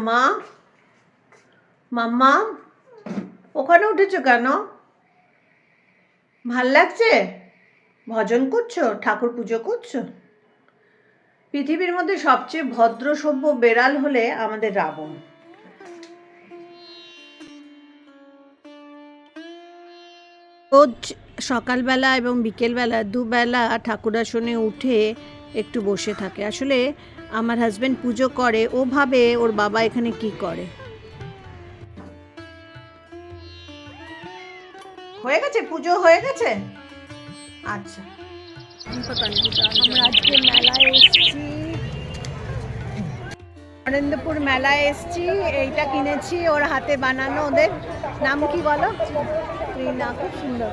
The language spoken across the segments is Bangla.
মা? মাম্মা? ওখানে উঠেছো কেন? ভালো লাগছে? ভজন করছ? ঠাকুর পুজো করছ? পৃথিবীর মধ্যে সবচেয়ে ভদ্র সভ্য বেড়াল হলে আমাদের রাবণ। রোজ সকালবেলা এবং বিকেলবেলা দুবেলা ঠাকুর আসনে উঠে একটু বসে থাকে। আসলে আমার হাজবেন্ড পুজো করে, ও ভাবে ওর বাবা এখানে কি করে। হয়ে গেছে? পুজো হয়ে গেছে? আচ্ছা। আমরা আজকে মেলায় এসেছি। নরেন্দ্রপুর মেলায় এসেছি। এইটা কিনেছি, ওর হাতে বানানো। ওদের নাম কি বলো? রিনা খুব সুন্দর।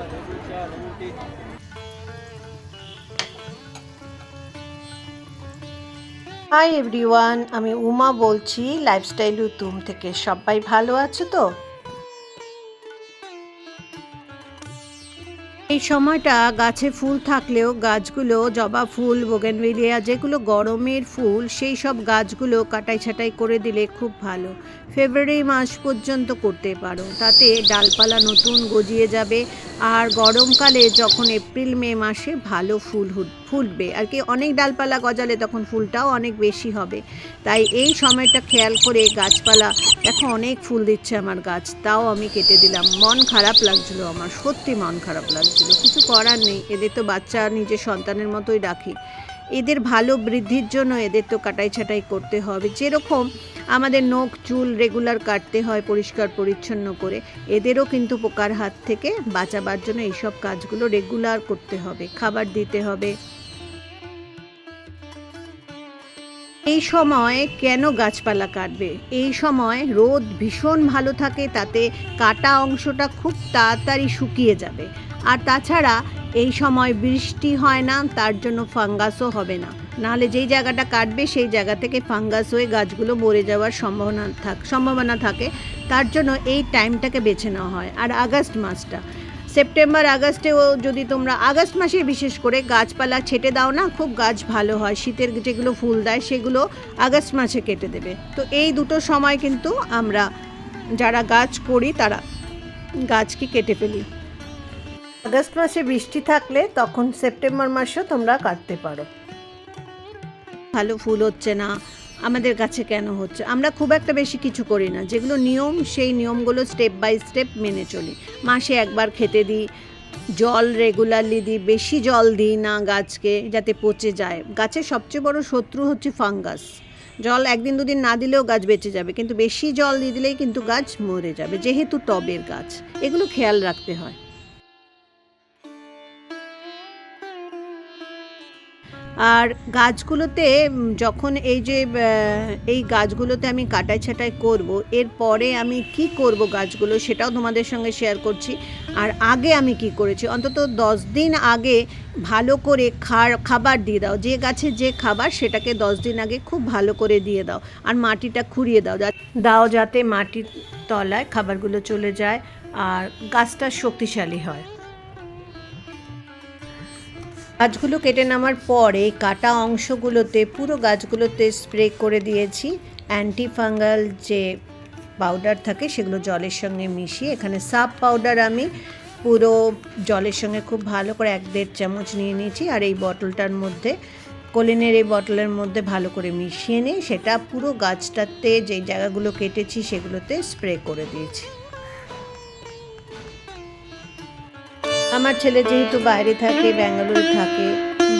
হাই এভরিওয়ান আমি উমা বলছি লাইফস্টাইল উতুম থেকে। সবাই ভালো আছো তো? এই সময়টা গাছে ফুল থাকলেও গাছগুলো, জবা ফুল বোগেনভিলিয়া যেগুলো গরমের ফুল, সেই সব গাছগুলো কাটাই ছাটাই করে দিলে খুব ভালো। ফেব্রুয়ারি মাস পর্যন্ত করতে পারো। তাতে ডালপালা নতুন গজিয়ে যাবে। আর গরমকালে যখন এপ্রিল, মে মাসে ভালো ফুল ফুটবে আর কি, অনেক ডালপালা গজালে তখন ফুলটাও অনেক বেশি হবে। তাই এই সময়টা খেয়াল করে গাছপালা, দেখো অনেক ফুল দিচ্ছে আমার গাছ, তাও আমি কেটে দিলাম। মন খারাপ লাগছিল আমার, সত্যি মন খারাপ লাগছিল। কিছু করার নেই, এদের তো বাচ্চা, নিজের সন্তানের মতোই রাখি। এদের ভালো বৃদ্ধির জন্য এদের তো কাটাই ছাটাই করতে হবে। যেরকম আমাদের নখ, চুল রেগুলার কাটতে হয় পরিষ্কার পরিচ্ছন্ন করে। এদেরও কিন্তু পোকার হাত থেকে বাঁচাবার জন্য এইসব কাজগুলো রেগুলার করতে হবে, খাবার দিতে হবে। এই সময় কেন গাছপালা কাটবে? এই সময় রোদ ভীষণ ভালো থাকে, তাতে কাটা অংশটা খুব তাড়াতাড়ি শুকিয়ে যাবে। আর তাছাড়া এই সময় বৃষ্টি হয় না, তার জন্য ফাঙ্গাসও হবে না। নাহলে যেই জায়গাটা কাটবে সেই জায়গা থেকে ফাঙ্গাস হয়ে গাছগুলো মরে যাওয়ার সম্ভাবনা থাক, সম্ভাবনা থাকে। তার জন্য এই টাইমটাকে বেছে নেওয়া হয়। আর আগস্ট মাসটা। সেপ্টেম্বর, আগস্টেও যদি তোমরা, আগস্ট মাসে বিশেষ করে গাছপালা ছেটে দাও না, খুব গাছ ভালো হয়। শীতের যেগুলো ফুল দেয়, সেগুলো আগস্ট মাসে কেটে দেবে। তো এই দুটো সময় কিন্তু আমরা যারা গাছ করি, তারা গাছকে কেটে ফেলি। আগস্ট মাসে বৃষ্টি থাকলে তখন সেপ্টেম্বর মাসেও তোমরা কাটতে পারো। ভালো ফুল হচ্ছে না, আমাদের কাছে কেন হচ্ছে? আমরা খুব একটা বেশি কিছু করি না। যেগুলো নিয়ম, সেই নিয়মগুলো স্টেপ বাই স্টেপ মেনে চলি। মাসে একবার খেতে দিই, জল রেগুলারলি দিই, বেশি জল দিই না গাছকে, যাতে পচে যায়। গাছের সবচেয়ে বড় শত্রু হচ্ছে ফাঙ্গাস। জল একদিন দুদিন না দিলেও গাছ বেঁচে যাবে, কিন্তু বেশি জল দিয়ে দিলেই কিন্তু গাছ মরে যাবে, যেহেতু টবের গাছ। এগুলো খেয়াল রাখতে হয়। আর গাছগুলোতে যখন এই যে এই গাছগুলোতে আমি কাটাই ছাটাই করব এরপরে আমি কি করব গাছগুলো সেটাও তোমাদের সঙ্গে শেয়ার করছি। আর আগে আমি কি করেছি? অন্তত দশ দিন আগে ভালো করে খার, খাবার দিয়ে দাও। যে গাছে যে খাবার, সেটাকে দশ দিন আগে খুব ভালো করে দিয়ে দাও। আর মাটিটা খুঁড়িয়ে দাও। দাও যাতে মাটির তলায় খাবারগুলো চলে যায় আর গাছটা শক্তিশালী হয়। গাছগুলো কেটে নেওয়ার পরে কাটা অংশগুলোতে, পুরো গাছগুলোতে স্প্রে করে দিয়েছি। অ্যান্টি ফাঙ্গাল যে পাউডার থাকে, সেগুলো জলের সঙ্গে মিশিয়ে, এখানে সাব পাউডার আমি পুরো জলের সঙ্গে খুব ভালো করে এক দেড় চামচ নিয়ে নিয়েছি। আর এই বটলটার মধ্যে, কোলিনের এই বটলের মধ্যে ভালো করে মিশিয়ে নিয়ে, সেটা পুরো গাছটাতে যেই জায়গাগুলো কেটেছি, সেগুলোতে স্প্রে করে দিয়েছি। আমার ছেলে যেহেতু বাইরে থাকে, ব্যাঙ্গালোরে থাকে,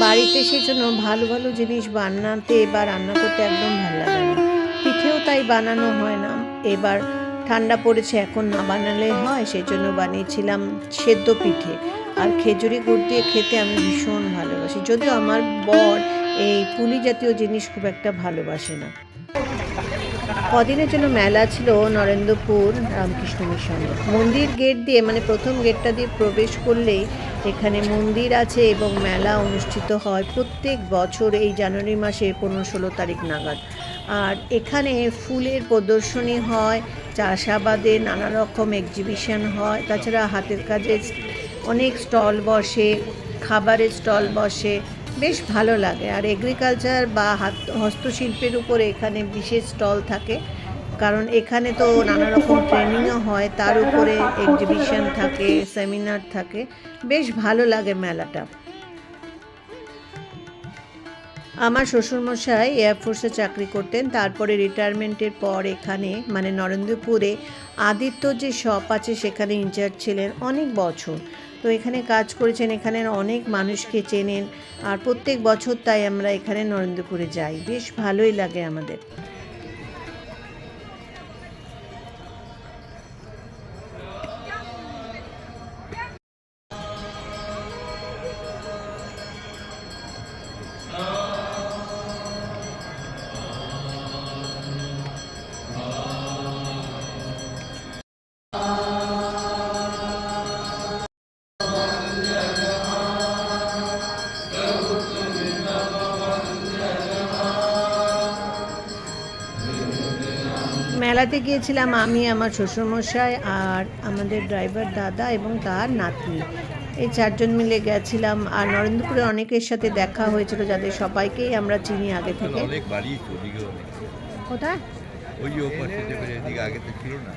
বাড়িতে সেই জন্য ভালো ভালো জিনিস বানাতে বা রান্না করতে একদম ভালো লাগে না। পিঠেও তাই বানানো হয় না। এবার ঠান্ডা পড়েছে, এখন না বানালে হয় সেই জন্য বানিয়েছিলাম সেদ্ধ পিঠে। আর খেজুরি গুড় দিয়ে খেতে আমি ভীষণ ভালোবাসি। যদিও আমার বর এই পুলি জাতীয় জিনিস খুব একটা ভালোবাসে না। কদিনের জন্য মেলা ছিল নরেন্দ্রপুর রামকৃষ্ণ মিশনে। মন্দির গেট দিয়ে মানে প্রথম গেটটা দিয়ে প্রবেশ করলেই এখানে মন্দির আছে এবং মেলা অনুষ্ঠিত হয় প্রত্যেক বছর এই জানুয়ারি মাসে পনেরো ষোলো তারিখ নাগাদ। আর এখানে ফুলের প্রদর্শনী হয়, চাষাবাদে নানা রকম এক্সিবিশন হয়, তাছাড়া হাতের কাজের অনেক স্টল বসে, খাবারের স্টল বসে বেশ ভালো লাগে। আর এগ্রিকালচার বা হাত, হস্তশিল্পের উপরে এখানে বিশেষ স্টল থাকে। কারণ এখানে তো নানা রকম ট্রেনিংও হয়, তার উপরে এক্সিবিশন থাকে সেমিনার থাকে। বেশ ভালো লাগে মেলাটা। আমার শ্বশুরমশাই এয়ারফোর্সে চাকরি করতেন, তারপরে রিটায়ারমেন্টের পর এখানে মানে নরেন্দ্রপুরে আদিত্য যে শপ আছে, সেখানে ইনচার্জ ছিলেন অনেক বছর। তো এখানে কাজ করেছেন, এখানের অনেক মানুষকে চেনেন আর প্রত্যেক বছর তাই আমরা এখানে নরেন্দ্রপুরে যাই। বেশ ভালোই লাগে আমাদের। মেলাতে গিয়েছিলাম আমি আমার শ্বশুরমশাই আর আমাদের ড্রাইভার দাদা এবং তার নাতনি। এই চারজন মিলে গেছিলাম আর নরেন্দ্রপুরে অনেকের সাথে দেখা হয়েছিল যাদের সবাইকেই আমরা চিনি আগে থেকে। কোথায়? না।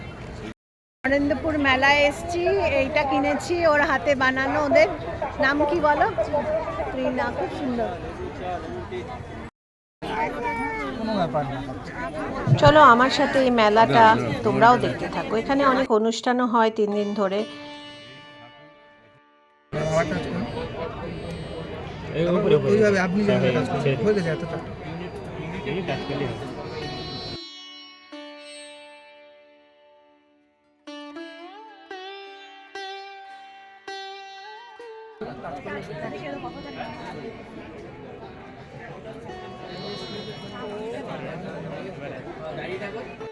নরেন্দ্রপুর মেলায় এসছি এইটা কিনেছি ওর হাতে বানানো ওদের। নাম কি বলো? ত্রিনা খুব সুন্দর। চলো আমার সাথে এই মেলাটা তোমরাও দেখতে থাকো। এখানে অনেক অনুষ্ঠানও হয় তিন দিন ধরে। ওইভাবে আপনি যেভাবে কাজ করেন হয়ে গেছে এতটা। দেবো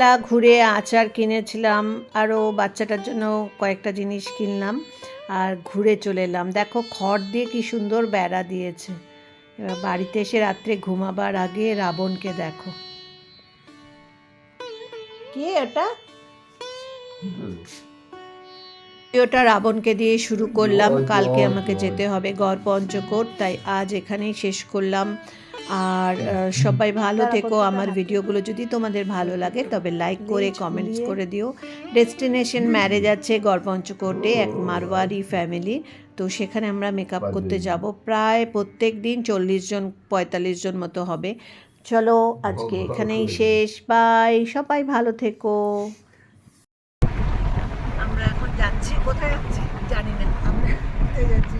তা ঘুরে আচার কিনেছিলাম আরও বাচ্চাটার জন্য কয়েকটা জিনিস কিনলাম আর ঘুরে চলে এলাম। দেখো খড় দিয়ে কি সুন্দর বেড়া দিয়েছে। এবার বাড়িতে এসে রাত্রে ঘুমাবার আগে রাবণকে দেখো। কে ওটা ভিডিওটা রাবণকে দিয়ে শুরু করলাম। কালকে আমাকে যেতে হবে গড় পঞ্চকোট তাই আজ এখানেই শেষ করলাম। আর সবাই ভালো থেকো। আমার ভিডিওগুলো যদি তোমাদের ভালো লাগে তবে লাইক করে কমেন্টস করে দিও। ডেস্টিনেশন ম্যারেজ আছে গড় পঞ্চকোটে এক মারওয়ারি ফ্যামিলি তো সেখানে আমরা মেকআপ করতে যাব। প্রায় প্রত্যেক দিন চল্লিশ জন পঁয়তাল্লিশ জন মতো হবে। চলো আজকে এখানেই শেষ। বাই সবাই ভালো থেকো। যাচ্ছি কোথায় যাচ্ছি জানি না আমরা যাচ্ছি